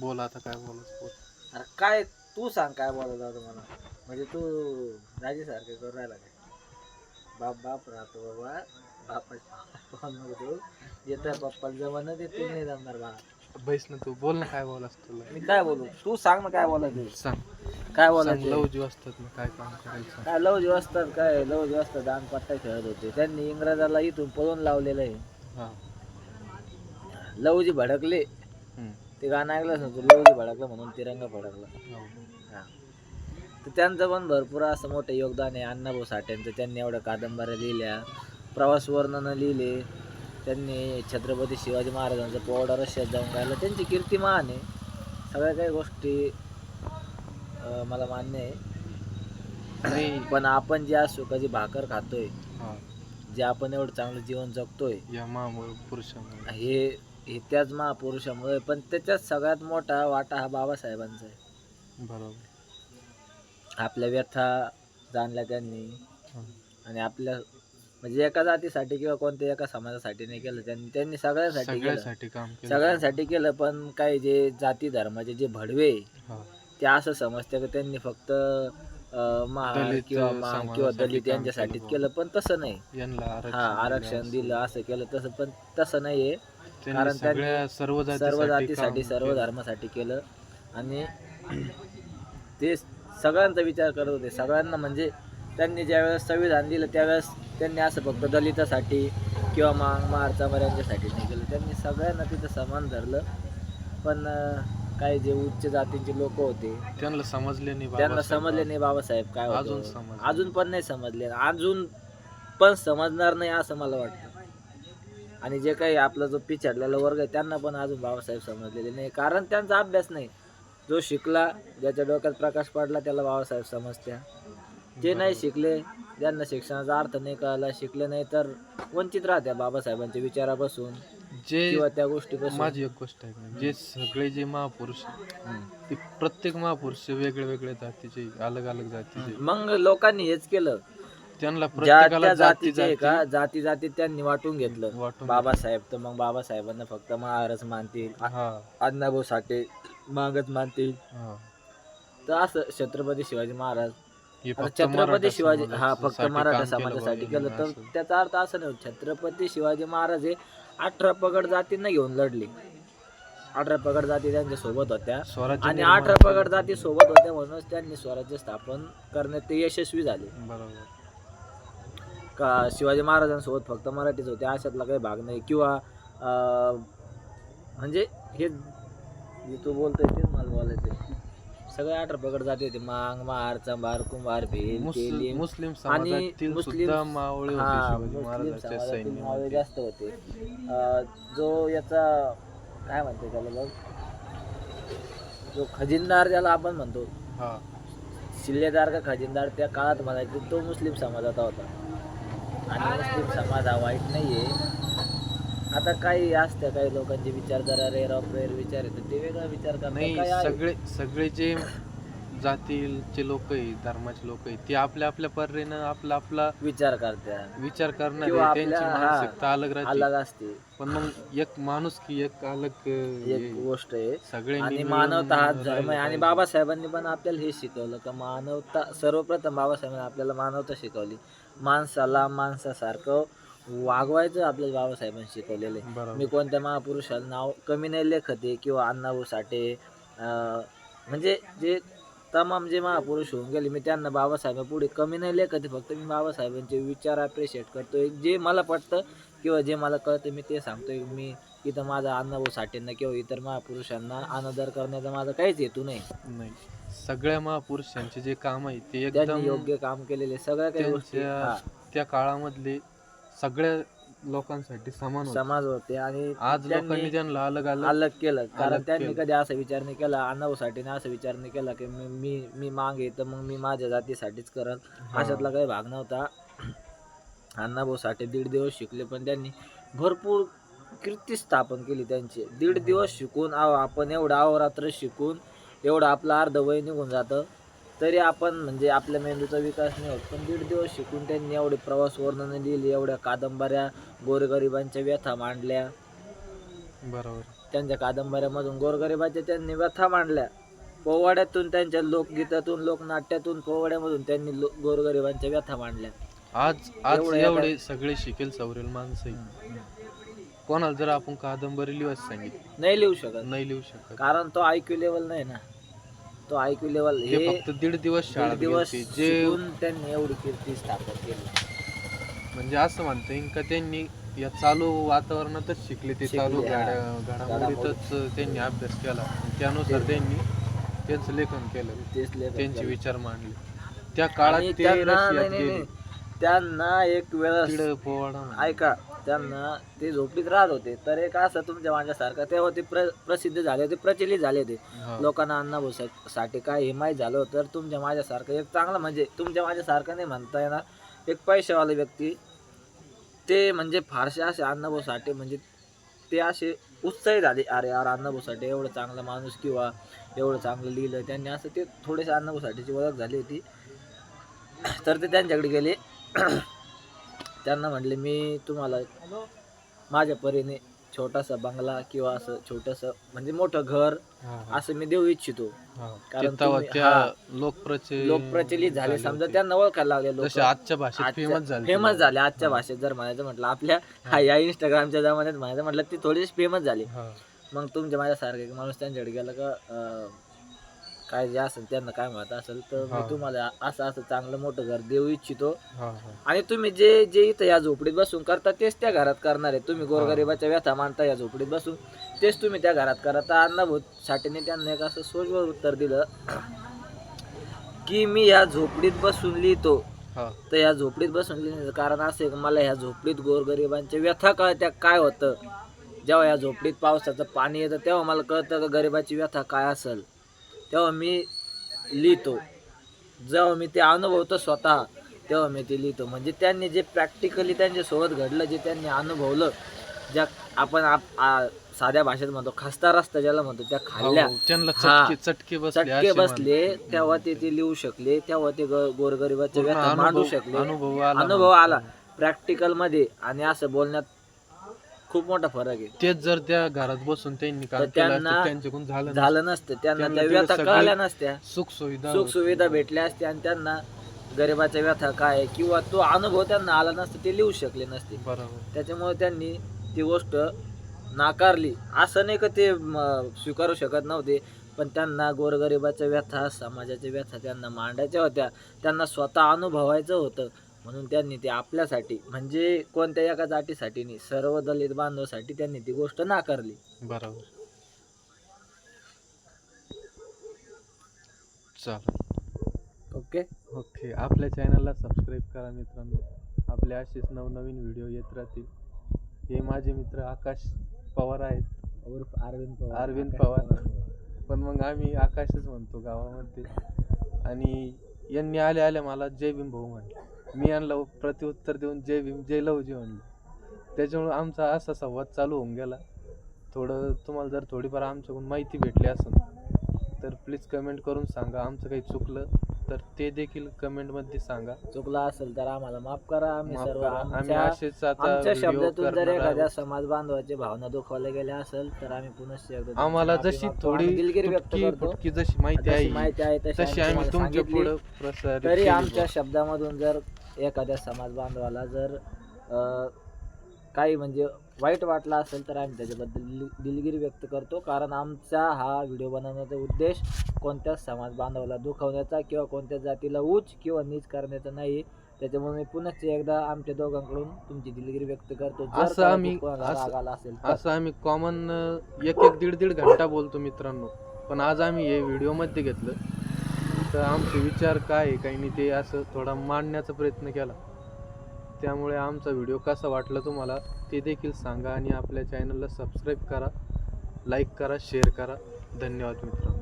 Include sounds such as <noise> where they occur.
बोल आता काय बोलत बोल. अरे काय तू सांग काय बोलायला होतं मला. म्हणजे तू राजे सारखे करून राहिला काय? बाप बाप राहतो बाबा. बापा नको येतं पप्पाला जमानं ते तू नाही जमणार बा. बैस ना तू बोल ना काय बोलास तुला. मी काय बोलू? तू सांग ना काय बोलायचं. सांग. काय सांग बोलायचं? लव जीव असतात ना काय काम करायचं काय लव जीव असतात काय लव जीव असतात दान पट्टा खेळत होते. त्यांनी इंग्रजाला इथून पळून लावलेलं आहे. हा. लवजी भडकले. ते गाणं ऐकलंच ना तू भडकलं म्हणून तिरंगा भडकला. हो. हा. तर त्यांचं पण भरपूर असं मोठं योगदान आहे. अण्णाभाऊ साठ्यांचं त्यांनी एवढ्या कादंबऱ्या लिहिल्या. प्रवास वर्णनं लिहिले. त्यांनी छत्रपती शिवाजी महाराजांचं पोवडा रशियात जाऊन गायला त्यांची कीर्ती महान आहे. सगळ्या काही गोष्टी मला मान्य आहे. पण आपण जे आज सुखाची भाकर खातोय जे आपण एवढं चांगलं जीवन जगतोय हे हे त्याच महापुरुषामुळे पण त्याच्यात सगळ्यात मोठा वाटा हा बाबासाहेबांचा आहे. बरोबर. आपल्या व्यथा जाणल्या त्यांनी. आणि आपल्या म्हणजे एका जातीसाठी किंवा कोणत्या एका समाजासाठी नाही केलं त्यांनी त्यांनी सगळ्यांसाठी केलं. सगळ्यासाठी काम केलं. सगळ्यांसाठी केलं पण काही जे जाती धर्माचे जे भडवे हा. ते असं समजते की त्यांनी फक्त महार दलित किंवा किंवा दलित काम यांच्यासाठीच केलं पण तसं नाही. हा आरक्षण दिलं असं केलं तसं पण तसं नाहीये. कारण त्यांनी सर्व जातीसाठी सर्व. धर्मासाठी केलं. आणि ते सगळ्यांचा विचार करत होते. सगळ्यांना म्हणजे त्यांनी ज्यावेळेस संविधान दिलं त्यावेळेस त्यांनी असं फक्त दलितासाठी किंवा मांग मारचा यांच्यासाठी नाही केलं. त्यांनी सगळ्यांना तिथं समान धरलं. पण काही जे उच्च जातीचे लोक होते त्यांना समजले नाही त्यांना. समजले नाही बाबासाहेब काय होतं. अजून. अजून पण नाही समजले. अजून पण समजणार नाही असं मला वाटतं. आणि जे काही आपला जो पिछडलेला वर्ग आहे त्यांना पण अजून बाबासाहेब समजलेले नाही. कारण त्यांचा अभ्यास नाही. जो शिकला ज्याच्या डोक्यात प्रकाश पडला त्याला बाबासाहेब समजत्या. जे नाही शिकले ज्यांना शिक्षणाचा अर्थ नाही कळला. शिकले नाही तर वंचित राहत्या बाबासाहेबांच्या विचारापासून. जे किंवा त्या गोष्टीपासून माझी एक गोष्ट आहे जे सगळे जे महापुरुष हम्म. ते प्रत्येक महापुरुष वेगळे वेगळे जातीचे अलग अलग जातीचे मग लोकांनी हेच केलं. त्यांना ज्या प्रत्येकाला त्या जाती जातीचे आहे का? जाती जाती त्यांनी वाटून घेतलं. वाटून बाबासाहेब तर मग बाबासाहेबांना फक्त महाराज मानतील हा. अण्णाभाऊ साठे मागच मानतील. हा. तर असं छत्रपती शिवाजी महाराज हे आता फक्त मराठा छत्रपती शिवाजी हा फक्त समाजासाठी मराठा काम केलं समाजासाठी केलं. तर असं. त्याचा अर्थ असं नाही. छत्रपती शिवाजी महाराज हे अठरा पगड जातींना घेऊन लढले. अठरा पगड जाती त्यांच्यासोबत होत्या. आणि अठरा पगड जाती सोबत होत्या म्हणूनच त्यांनी स्वराज्य स्थापन करण्यात ते यशस्वी झाले. बरोबर. का शिवाजी महाराजांसोबत फक्त मराठीच होते अशातला काही भाग नाही. किंवा म्हणजे हे तू बोलतोय तेच मला बोलायचं सगळे अठरा पगड जाते होते. मांग महार चंबार कुंभार भेल मुस्लिम समाजातील मुस्लिम सुद्धा मावळे होते हा शिवाजी मुस्लिम महाराजांच्या समाजातील मावळे सैन्यामध्ये जास्त होते. अं, जो याचा काय म्हणते त्याला बघ जो खजिनदार ज्याला आपण म्हणतो. हा. शिल्लेदार का खजिनदार त्या काळात म्हणायचे तो मुस्लिम समाजाचा होता. आणि मुस्लिम समाज हा वाईट नाहीये. आता काही असतं काही लोकांचे विचार जरा रेअर ऑफ रेअर विचार येतात. ते वेगळा विचार नाही करतात आहे? सगळे सगळे जे जातीचे लोक आहेत धर्माचे लोक आहेत ते आपल्या आपल्या परीनं आपला आपला विचार करतात. विचार करणार किंवा आहे. त्यांची हा, मानसिकता अलग राहते. अलग असते. पण मग एक माणूस की एक अलग एक गोष्ट आहे. सगळे आणि मिळून मानवता हा राहिलं धर्म आहे. आणि पाहिजे. बाबासाहेबांनी पण आपल्याला हे शिकवलं का मानवता सर्वप्रथम बाबासाहेबांनी आपल्याला मानवता शिकवली. माणसाला माणसासारखं वागवायचं आपल्याला बाबासाहेबांनी शिकवलेलं आहे. बरोबर. मी कोणत्या महापुरुषाला नाव कमी नाही लेखत आहे किंवा अण्णाभाऊ साठे अं, म्हणजे जे तमाम जे महापुरुष होऊन गेले मी त्यांना बाबासाहेब पुढे कमी नाही लेखत आहे फक्त मी बाबासाहेबांचे विचार अप्रिशिएट करतोय. जे मला पटतं किंवा जे मला कळतं मी ते सांगतोय. मी इथं माझा अण्णाभाऊ साठेंना किंवा इतर महापुरुषांना अनादर करण्याचा माझा काहीच हेतू नाही. नाही. सगळ्या महापुरुषांचे जे काम आहे ते त्यांनी एकदम योग्य काम केलेले सगळ्या काही गोष्टी त्यांच्या हा, त्या काळामधले सगळ्या लोकांसाठी समान होते. समाज होते आणि आज त्यांनी लोकांनी त्यांना अलग अलग अलग केलं. कारण अलग त्यांनी केलं. कधी असा विचार नाही केला अण्णाभाऊसाठी असा विचार नाही केला की मी मी मी मागे तर मग मी माझ्या जातीसाठीच करत. अशातला काही भाग नव्हता. अण्णाभाऊ साठे दीड दिवस शिकले पण त्यांनी भरपूर कीर्ती स्थापन केली त्यांची. दीड दिवस शिकून आव आपण एवढं अहोरात्र शिकून एवढं आपलं अर्ध वय निघून जातं. तरी आपण म्हणजे आपल्या मेंदूचा विकास नाही होत. पण दीड दिवस शिकून त्यांनी एवढे प्रवास वर्णनं लिहिली एवढ्या कादंबऱ्या गोरगरिबांच्या व्यथा मांडल्या. बरोबर. त्यांच्या कादंबऱ्यामधून गोरगरिबाच्या त्यांनी व्यथा मांडल्या. पोवाड्यातून त्यांच्या लोकगीतातून लोकनाट्यातून पोवाड्यामधून त्यांनी लो- गोरगरिबांच्या व्यथा मांडल्या. आज आज एवढं सगळे शिकेल सवरेल माणसं आहे. कोणाला जर आपण कादंबरी लिहायचं सांगितलं? नाही लिहू शकत. नाही लिहू शकत. कारण तो आयक्यू लेवल नाही ना. तो आयक्यू लेवल ते हे फक्त दीड दिवस शाळा दिवस जे शिकून त्यांनी एवढी कीर्ती स्थापन केली म्हणजे असं म्हणता येईल का त्यांनी या चालू वातावरणातच शिकले ते चालू हा. घडामोडीतच त्यांनी अभ्यास केला त्यानुसार त्यांनी त्यांचं लेखन केलं तेच त्यांचे. विचार मांडले त्या काळात आणि ते त्यांना रशियात नाही, नाही, गेले नाही. त्यांना एक वेळेस तिकडं पोवाडा म्हणा. ऐका त्यांना ते झोपडीत राहत होते. तर एक असं तुमच्या माझ्यासारखं तेव्हा ते प्र प्रसिद्ध झाले होते प्रचलित झाले होते. हा. लोकांना अन्नसाठी काय हे माहीत झालं तर तुमच्या माझ्यासारखं एक चांगलं म्हणजे तुमच्या माझ्यासारखं नाही म्हणता येणार. एक पैशावाले व्यक्ती ते म्हणजे फारसे असे अण्णाभाऊ साठे म्हणजे ते असे उत्साही झाले. अरे यार अण्णाभाऊ साठे एवढं चांगला माणूस किंवा एवढं चांगलं लिहिलं त्यांनी असं ते थोडेसे अण्णाभाऊ साठेची ओळख झाली होती. तर ते त्यांच्याकडे गेले. <clears throat> त्यांना म्हणले मी तुम्हाला माझ्या परीने छोटासा बंगला किंवा असं छोटंसं म्हणजे मोठं घर असं मी देऊ इच्छितो. कारण हा. लोकप्रचलित झाले. समजा त्यांना ओळखायला लागले लोक. जसे आजच्या भाषेत फेमस झाले फेमस झाले. आजच्या भाषेत जर म्हणायचं म्हटलं आपल्या या इंस्टाग्रामच्या जमान्यात म्हणायचं म्हटलं ती थोडीशी फेमस झाली. मग तुमच्या माझ्यासारखे माणूस त्यांच्याकडे गेला का काय जे असेल त्यांना काय म्हणत असेल तर. मी तुम्हाला असं असं चांगलं मोठं घर देऊ इच्छितो. आणि तुम्ही जे जे इथं या झोपडीत बसून करता तेच त्या घरात करणार आहे. तुम्ही गोरगरिबाच्या व्यथा मांडता या झोपडीत बसून. तेच तुम्ही त्या घरात करता अण्णाभूत साठेने त्यांना एक असं सोजवर उत्तर दिलं की मी या झोपडीत बसून लिहितो. तर या झोपडीत बसून लिहिण्याचं कारण असं आहे की मला ह्या झोपडीत गोरगरिबांच्या व्यथा कळत्या. काय होतं? जेव्हा या झोपडीत पावसाचं पाणी येतं तेव्हा मला कळतं का गरिबाची व्यथा काय असेल. तेव्हा मी लिहितो. जेव्हा मी ते अनुभवतो स्वतः तेव्हा मी ते लिहितो. म्हणजे त्यांनी जे प्रॅक्टिकली त्यांच्यासोबत घडलं जे त्यांनी अनुभवलं ज्या आपण आप- साध्या भाषेत म्हणतो खस्ता रस्ता ज्याला म्हणतो त्या खाल्ल्या हो, हा. चटके चटके बसले चटके बसले. तेव्हा ते ते लिहू शकले तेव्हा ते ग- गोरगरिबाच्या पूर्ण व्यथा मांडू शकले. अनुभव आला प्रॅक्टिकलमध्ये. आणि असं बोलण्यात खूप मोठा फरक आहे. तेच जर त्या घरात बसून त्यांनी काम तर केलं असतं, त्यांना त्यांच्याकडून झालं नसतं. झालं नसतं. त्यांना त्या व्यथा सगळी- कळल्या नसत्या. सुख सुविधा सुख सुविधा भेटल्या असत्या आणि त्यांना गरिबाच्या व्यथा काय आहे किंवा तो अनुभव त्यांना आला नसता ते लिहू शकले नसते. बरोबर. त्याच्यामुळे त्यांनी ती गोष्ट नाकारली. असं नाही का ते म, स्वीकारू शकत नव्हते पण त्यांना गोरगरिबाच्या व्यथा समाजाच्या व्यथा त्यांना मांडायच्या होत्या. त्यांना स्वतः अनुभवायचं होतं. म्हणून त्यांनी ते आपल्यासाठी म्हणजे कोणत्या एका जातीसाठी नाही सर्व दलित बांधवासाठी त्यांनी ती गोष्ट नाकारली. बरोबर. चाल ओके? ओके. आपल्या चॅनलला सबस्क्राईब करा मित्रांनो. आपले असेच नवनवीन व्हिडिओ येत राहतील. हे माझे मित्र आकाश पवार आहेत. उर्फ अरविंद पवार. अरविंद पवार. पण मग आम्ही आकाशच म्हणतो गावामध्ये. आणि यांनी आले आले मला जय भीम भाऊ म्हणले. मी यांना प्रत्युत्तर देऊन जय भीम जय लवजी म्हणले त्याच्यामुळे आमचा असा संवाद चालू होऊन गेला थोडं तुम्हाला जर थोडीफार आमच्याकडून माहिती भेटली असेल तर प्लीज कमेंट करून सांगा आमचं काही चुकलं तर ते देखील कमेंटमध्ये सांगा चुकला असेल तर आम्हाला माफ करा आम्ही माफ सर्व करा. आम्ही आमच्या असेच आता आमच्या व्हिडिओ शब्दातून जर करणार एखाद्या आहोत. समाज बांधवाची भावना दुखावल्या गेल्या असेल तर आम्ही पुन्हा एकदा तुमची आम्हाला माफी जशी मागतो. थोडी आम्ही दिलगिरी व्यक्त तुटकी करतो फुटकी जशी माहिती जशी आहे माहिती आहे तशी तशी आम्ही तुम्हाला तुमच्या सांगितली. पुढे तरी आमच्या. शब्दामधून जर एखाद्या समाज बांधवाला जर काही म्हणजे वाईट वाटला असेल तर आम्ही त्याच्याबद्दल दिल- दिलगिरी व्यक्त करतो. कारण आमचा हा व्हिडिओ बनवण्याचा उद्देश कोणत्याच समाज बांधवाला दुखवण्याचा किंवा कोणत्या जातीला उच्च किंवा नीच करण्याचा नाही. त्याच्यामुळे मी पुन्हा एकदा आमच्या दोघांकडून तुमची दिलगिरी व्यक्त करतो. असं आम्ही- असेल. असं आम्ही कॉमन एक एक दीड दीड घंटा बोलतो मित्रांनो. पण आज आम्ही हे व्हिडिओमध्ये घेतलं. तर आमचे विचार काय आहे? काही नाही ते असं थोडा मांडण्याचा प्रयत्न केला. त्यामुळे आमचा व्हिडिओ कसा वाटला तुम्हाला ते देखील सांगा आणि आपल्या चॅनलला सबस्क्राईब करा लाईक करा शेअर करा. धन्यवाद मित्रांनो.